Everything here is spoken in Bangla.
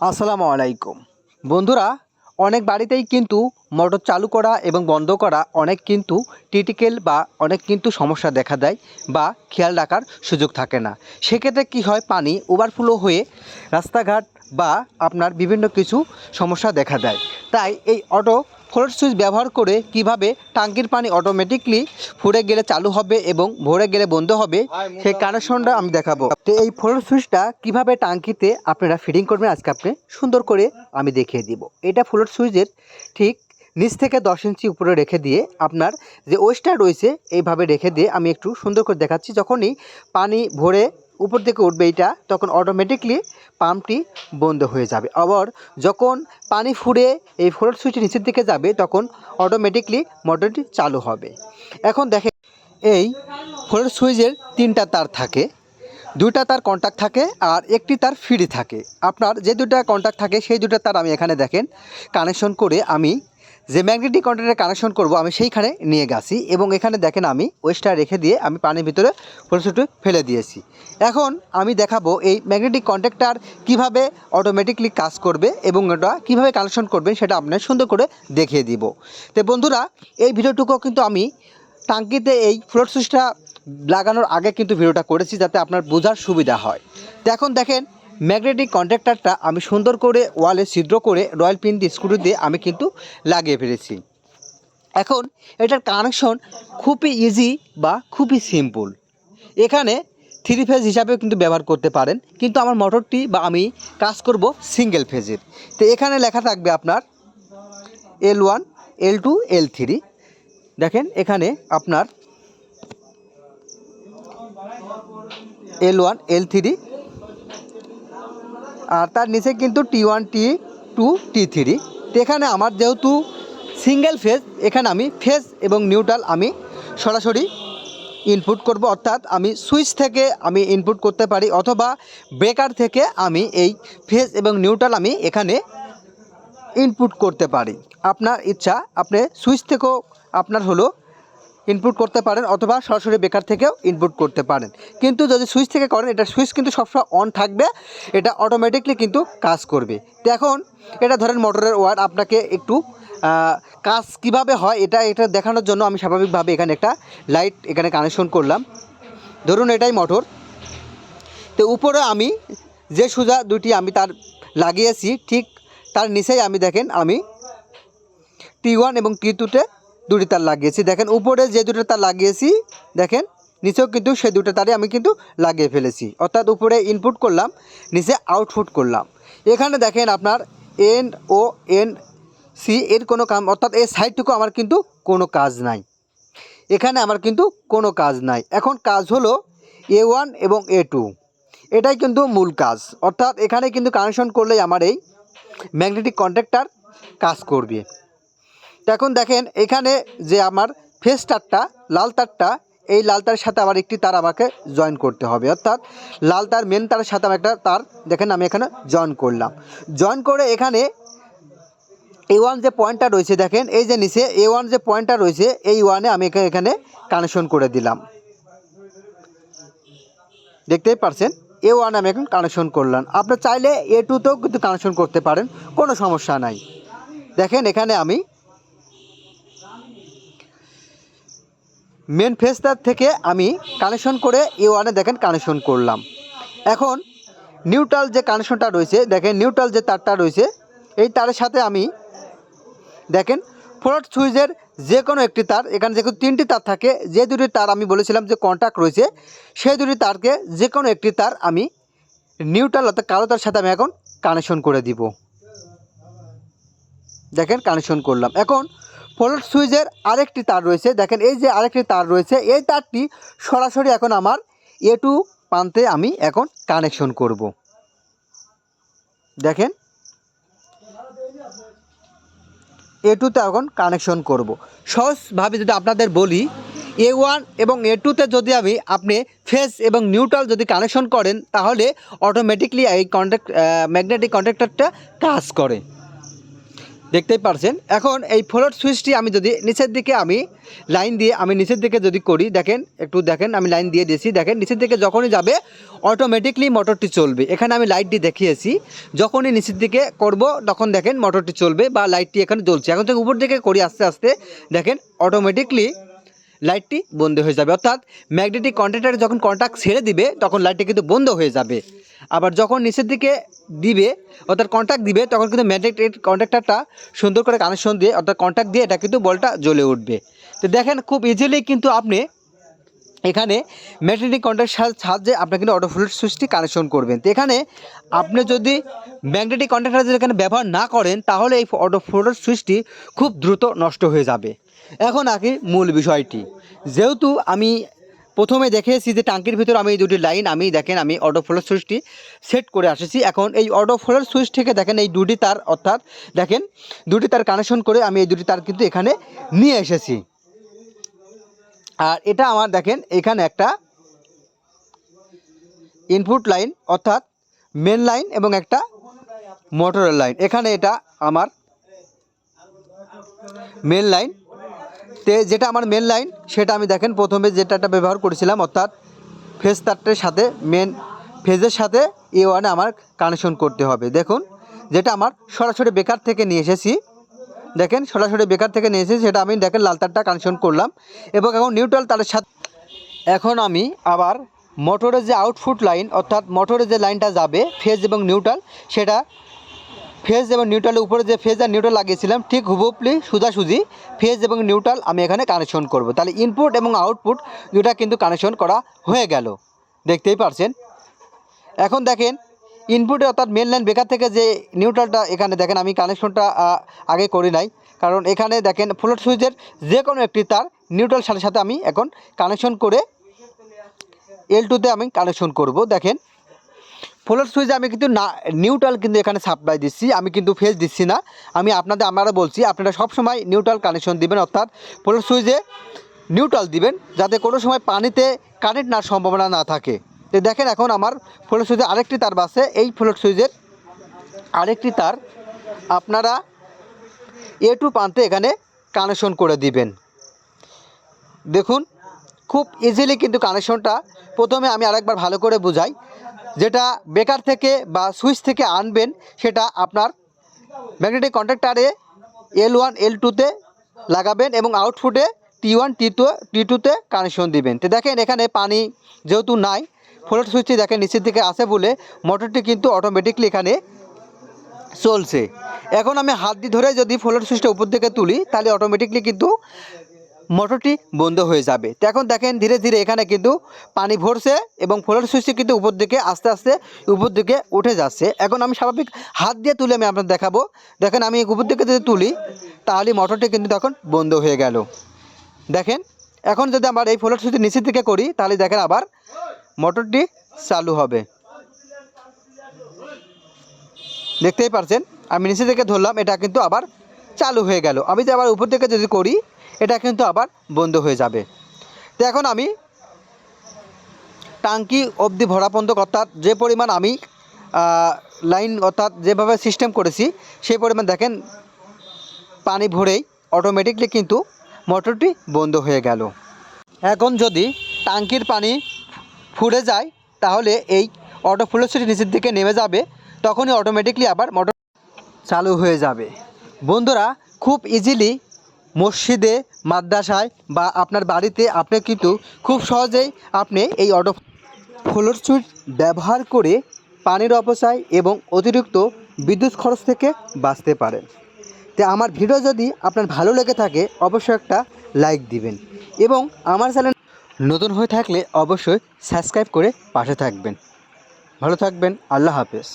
আসসালামু আলাইকুম বন্ধুরা, অনেক বাড়িতেই কিন্তু মোটর চালু করা এবং বন্ধ করা অনেক কিন্তু টিটিকেল বা অনেক কিন্তু সমস্যা দেখা দেয় বা খেয়াল রাখার সুযোগ থাকে না। সেক্ষেত্রে কি হয়? পানি ওভারফ্লো হয়ে রাস্তাঘাট বা আপনার বিভিন্ন কিছু সমস্যা দেখা দেয়। তাই এই অটো ফ্লোট সুইচ ব্যবহার করে কীভাবে টাঙ্কির পানি অটোমেটিকলি ফুরে গেলে চালু হবে এবং ভরে গেলে বন্ধ হবে, সেই কানেকশনটা আমি দেখাবো। তো এই ফ্লোট সুইচটা কীভাবে টাঙ্কিতে আপনারা ফিটিং করবেন আজকে আপনি সুন্দর করে আমি দেখিয়ে দিব। এটা ফ্লোট সুইচের ঠিক নিচ থেকে দশ ইঞ্চি উপরে রেখে দিয়ে আপনার যে ওয়েস্টার রয়েছে, এইভাবে রেখে দিয়ে আমি একটু সুন্দর করে দেখাচ্ছি। যখনই পানি ভরে উপর থেকে উঠবে এটা, তখন অটোমেটিকলি পাম্পটি বন্ধ হয়ে যাবে। আবার যখন পানি ফুরে এই ফ্লোট সুইচের নিচের দিকে যাবে, তখন অটোমেটিকলি মোটরটি চালু হবে। এখন দেখে এই ফ্লোট সুইচের তিনটা তার থাকে। দুইটা তার কন্ট্যাক্ট থাকে আর একটি তার ফ্রি থাকে। আপনার যে দুটা কন্ট্যাক্ট থাকে, সেই দুটা তার আমি এখানে দেখেন কানেকশন করে আমি যে ম্যাগনেটিক কন্ট্যাক্টে কানেকশন করব, আমি সেইখানে নিয়ে গেছি এবং এখানে দেখেন আমি ওয়েস্টার রেখে দিয়ে আমি পানির ভিতরে ফটোশুটে ফেলে দিয়েছি। এখন আমি দেখাবো এই ম্যাগনেটিক কন্ট্যাক্টার কীভাবে অটোমেটিকলি কাজ করবে এবং ওটা কীভাবে কানেকশন করবেন সেটা আপনার সুন্দর করে দেখিয়ে দিব। তো বন্ধুরা, এই ভিডিওটুকু কিন্তু আমি টাঙ্কিতে এই ফ্লোট সুইচটা লাগানোর আগে কিন্তু ভিডিওটা করেছি যাতে আপনার বোঝার সুবিধা হয়। তো এখন দেখেন ম্যাগনেটিক কন্ট্রাক্টারটা আমি সুন্দর করে ওয়ালে ছিদ্র করে রয়্যাল পিন দিয়ে স্ক্রু দিয়ে আমি কিন্তু লাগিয়ে ফেলেছি। এখন এটার কানেকশন খুবই ইজি বা খুবই সিম্পল এখানে থ্রি ফেজ হিসাবে কিন্তু ব্যবহার করতে পারেন, কিন্তু আমার মোটরটি বা আমি কাজ করব সিঙ্গেল ফেজের তো এখানে লেখা থাকবে আপনার L one L two L three দেখেন এখানে আপনার এল ওয়ান এল থ্রি আর তার নিচে কিন্তু T one T two T three তো এখানে আমার যেহেতু সিঙ্গেল ফেজ এখানে আমি ফেজ এবং নিউট্রাল আমি সরাসরি ইনপুট করব, অর্থাৎ আমি সুইচ থেকে আমি ইনপুট করতে পারি, অথবা ব্রেকার থেকে আমি এই ফেজ এবং নিউট্রাল আমি এখানে ইনপুট করতে পারি। আপনার ইচ্ছা, আপনি সুইচ থেকেও আপনার হলো ইনপুট করতে পারেন অথবা সরাসরি বেকার থেকেও ইনপুট করতে পারেন। কিন্তু যদি সুইচ থেকে করেন, এটা সুইচ কিন্তু সবসময় অন থাকবে, এটা অটোমেটিকলি কিন্তু কাজ করবে। তো এখন এটা ধরেন মোটরের ওয়ার আপনাকে একটু কাজ কীভাবে হয়, এটা এটা দেখানোর জন্য আমি স্বাভাবিকভাবে এখানে একটা লাইট এখানে কানেকশন করলাম। ধরুন এটাই মোটর তো উপরে আমি যে সুজা দুটি আমি তার লাগিয়েছি, ঠিক তার নিচেই আমি দেখেন আমি টি ওয়ান এবং টি টুতে দুটি তার লাগিয়েছি। দেখেন, উপরে যে দুটো তার লাগিয়েছি, দেখেন, নিচেও কিন্তু সে দুটো তারে আমি কিন্তু লাগিয়ে ফেলেছি। অর্থাৎ উপরে ইনপুট করলাম, নিচে আউটপুট করলাম। এখানে দেখেন আপনার এন ও এন সি এর কোনো কাম, অর্থাৎ এই সাইডটুকু আমার কিন্তু কোনো কাজ নাই। এখানে আমার কিন্তু কোনো কাজ নাই। এখন কাজ হলো এ ওয়ান এবং এ টু এটাই কিন্তু মূল কাজ। অর্থাৎ এখানে কিন্তু কানেকশন করলেই আমার এই ম্যাগনেটিক কন্ট্রাক্টার কাজ করবে। তো এখন দেখেন, এখানে যে আমার ফেস তারটা লাল তারটা এই লাল তারের সাথে আবার একটি তার আমাকে জয়েন করতে হবে। অর্থাৎ লাল তার মেন তারের সাথে আমি একটা তার, দেখেন আমি এখানে জয়েন করলাম। জয়েন করে এখানে এ ওয়ান যে পয়েন্টটা রয়েছে, দেখেন, এই যে নিচে এ ওয়ান যে পয়েন্টটা রয়েছে, এই ওয়ানে আমি এখানে কানেকশন করে দিলাম। দেখতেই পারছেন? এ ওয়ান আমি এখন কানেকশন করলাম। আপনি চাইলে এ টুতেও কিন্তু কানেকশন করতে পারেন, কোনো সমস্যা নাই। দেখেন, এখানে আমি মেন ফেসটার থেকে আমি কানেকশন করে এ ওয়ানে দেখেন কানেকশন করলাম। এখন নিউট্রাল যে কানেকশনটা রয়েছে, দেখেন নিউট্রাল যে তারটা রয়েছে, এই তারের সাথে আমি দেখেন ফ্লোট সুইচের যে কোনো একটি তার, এখানে যেহেতু তিনটি তার থাকে, যে দুটি তার আমি বলেছিলাম যে কন্ট্যাক্ট রয়েছে, সেই দুটি তারকে যে কোনো একটি তার আমি নিউট্রাল অর্থাৎ কালো তার সাথে আমি এখন কানেকশন করে দিব। দেখেন কানেকশন করলাম। এখন ফ্লোট সুইচের আরেকটি তার রয়েছে। দেখেন, এই যে আরেকটি তার রয়েছে, এই তারটি সরাসরি এখন আমার এ টু প্রান্তে আমি এখন কানেকশন করব। দেখেন, এ টুতে এখন কানেকশন করব। সহজভাবে যদি আপনাদের বলি, এ ওয়ান এবং এ টুতে যদি আমি, আপনি ফেস এবং নিউট্রাল যদি কানেকশন করেন, তাহলে অটোমেটিকলি এই কন্ট্যাক্ট ম্যাগনেটিক কন্ট্রাক্টরটা কাজ করে। দেখতেই পারছেন। এখন এই ফ্লোট সুইচটি আমি যদি নিচের দিকে আমি লাইন দিয়ে, আমি নিচের দিকে যদি করি, দেখেন, একটু দেখেন, আমি লাইন দিয়ে দিয়েছি। দেখেন, নিচের দিকে যখনই যাবে অটোমেটিকলি মোটরটি চলবে। এখানে আমি লাইটটি দেখিয়েছি। যখনই নিচের দিকে করব, তখন দেখেন মোটরটি চলবে বা লাইটটি এখানে জ্বলছে। এখন থেকে উপর দিকে করি আস্তে আস্তে, দেখেন অটোমেটিকলি লাইটটি বন্ধ হয়ে যাবে। অর্থাৎ ম্যাগনেটিক কন্ট্যাক্টারে যখন কন্ট্যাক্ট ছেড়ে দিবে, তখন লাইটটি কিন্তু বন্ধ হয়ে যাবে। আবার যখন নিচের দিকে দিবে, অর্থাৎ কন্ট্যাক্ট দিবে, তখন কিন্তু ম্যাগনেটিক কন্ট্যাক্টারটা সুন্দর করে কানেকশন দিয়ে, অর্থাৎ কন্ট্যাক্ট দিয়ে এটা কিন্তু বলটা জ্বলে উঠবে। তো দেখেন খুব ইজিলি কিন্তু আপনি এখানে ম্যাগনেটিক কন্ট্যাক্ট সাহায্যে আপনি কিন্তু অটো সুইচটি কানেকশন করবেন। তো এখানে আপনি যদি ম্যাগনেটিক কন্ট্যাক্টার যদি এখানে ব্যবহার না করেন, তাহলে এই অটো সুইচটি খুব দ্রুত নষ্ট হয়ে যাবে। এখন আগে মূল বিষয়টি। যেহেতু আমি প্রথমে দেখেছি যে টাঙ্কির ভিতর আমি এই দুটি লাইন, আমি দেখেন আমি অটো ফ্লোর সুইচটি সেট করে এসেছি এখন এই অটো ফ্লোর সুইচ থেকে দেখেন এই দুটি তার, অর্থাৎ দেখেন দুটি তার কানেকশন করে আমি এই দুটি তার কিন্তু এখানে নিয়ে এসেছি। আর এটা আমার দেখেন এখানে একটা ইনপুট লাইন অর্থাৎ মেন লাইন এবং একটা মোটরের লাইন এখানে এটা আমার মেন লাইন তে যেটা আমার মেন লাইন সেটা আমি দেখেন প্রথমে যেটাটা ব্যবহার করেছিলাম, অর্থাৎ ফেজ তারটের সাথে মেন ফেজের সাথে এ ওয়ানে আমার কানেকশন করতে হবে। দেখুন, যেটা আমার সরাসরি বেকার থেকে নিয়ে এসেছি, দেখেন সরাসরি বেকার থেকে নিয়ে এসেছি, সেটা আমি দেখেন লাল তারটা কানেকশন করলাম এবং এখন নিউট্রাল তারের সাথে এখন আমি আবার মোটরের যে আউটফুট লাইন অর্থাৎ মোটরের যে লাইনটা যাবে ফেজ এবং নিউট্রাল সেটা ফেজ এবং নিউট্রালের উপরে যে ফেজ আর নিউট্রাল লাগিয়েছিলাম, ঠিক হুবুপলি সোজাসুজি ফেজ এবং নিউট্রাল আমি এখানে কানেকশন করব। তাহলে ইনপুট এবং আউটপুট দুটা কিন্তু কানেকশন করা হয়ে গেল। দেখতেই পারছেন? এখন দেখেন ইনপুটে অর্থাৎ মেন লাইন বেকার থেকে যে নিউট্রালটা এখানে দেখেন, আমি কানেকশনটা আগে করি নাই। কারণ এখানে দেখেন ফ্লোট সুইচের যে কোনো একটি তার নিউট্রাল সাথে সাথে আমি এখন কানেকশন করে এল টুতে আমি কানেকশন করব। দেখেন ফ্লোট সুইচে আমি কিন্তু না নিউট্রাল কিন্তু এখানে সাপ্লাই দিচ্ছি, আমি কিন্তু ফেজ দিচ্ছি না। আমি আপনাদের আমরা বলছি, আপনারা সবসময় নিউট্রাল কানেকশন দিবেন, অর্থাৎ ফ্লোট সুইচে নিউট্রাল দিবেন, যাতে কোনো সময় পানিতে কারেন্ট না সম্ভাবনা না থাকে। তো দেখেন এখন আমার ফ্লোট সুইচে আরেকটি তার বাসে এই ফ্লোট সুইচের আরেকটি তার আপনারা এ টু প্রান্তে এখানে কানেকশন করে দিবেন। দেখুন, খুব ইজিলি কিন্তু কানেকশনটা প্রথমে আমি আরেকবার ভালো করে বুঝাই। যেটা বেকার থেকে বা সুইচ থেকে আনবেন, সেটা আপনার ম্যাগনেটিক কন্ট্যাক্টারে এল ওয়ান এল টুতে লাগাবেন এবং আউটপুটে টি ওয়ান টি টু টি টুতে কানেকশন দিবেন। তো দেখেন এখানে পানি যেহেতু নাই ফ্লোট সুইচটি দেখেন নিচের দিকে আসে বলে মোটরটি কিন্তু অটোমেটিকলি এখানে চলছে। এখন আমি হাত দিয়ে ধরে যদি ফ্লোট সুইচটা উপর দিকে তুলি, তাহলে অটোমেটিকলি কিন্তু মোটরটি বন্ধ হয়ে যাবে। তো এখন দেখেন ধীরে ধীরে এখানে কিন্তু পানি ভরছে এবং ফ্লোট সুইচটি কিন্তু উপর দিকে আস্তে আস্তে উপর দিকে উঠে যাচ্ছে। এখন আমি স্বাভাবিক হাত দিয়ে তুলে আমি আপনার দেখাবো। দেখেন আমি উপর দিকে যদি তুলি, তাহলে মোটরটি কিন্তু তখন বন্ধ হয়ে গেল। দেখেন, এখন যদি আমার এই ফ্লোট সুইচটি নিচের দিকে করি, তাহলে দেখেন আবার মোটরটি চালু হবে। দেখতেই পারছেন, আমি নিচে থেকে ধরলাম, এটা কিন্তু আবার চালু হয়ে গেল। আমি যদি আবার উপর থেকে যদি করি এটা কিন্তু আবার বন্ধ হয়ে যাবে। তো এখন আমি টাঙ্কি অবধি ভরা পর্যন্ত অর্থাৎ যে পরিমাণ আমি লাইন অর্থাৎ যেভাবে সিস্টেম করেছি, সেই পরিমাণ দেখেন, পানি ভরেই অটোমেটিকলি কিন্তু মোটরটি বন্ধ হয়ে গেল। এখন যদি টাঙ্কির পানি ফুরে যায়, তাহলে এই অটো ফ্লোসিটি নিচের দিকে নেমে যাবে, তখনই অটোমেটিকলি আবার মোটর চালু হয়ে যাবে। বন্ধুরা, খুব ইজিলি মসজিদে, মাদ্রাসায় বা আপনার বাড়িতে আপনি কিন্তু খুব সহজেই আপনি এই অটো ফ্লোর সুইচ ব্যবহার করে পানির অপচয় এবং অতিরিক্ত বিদ্যুৎ খরচ থেকে বাঁচতে পারেন। তো আমার ভিডিও যদি আপনার ভালো লেগে থাকে, অবশ্যই একটা লাইক দিবেন এবং আমার চ্যানেল নতুন হয়ে থাকলে অবশ্যই সাবস্ক্রাইব করে পাশে থাকবেন। ভালো থাকবেন, আল্লাহ হাফেজ।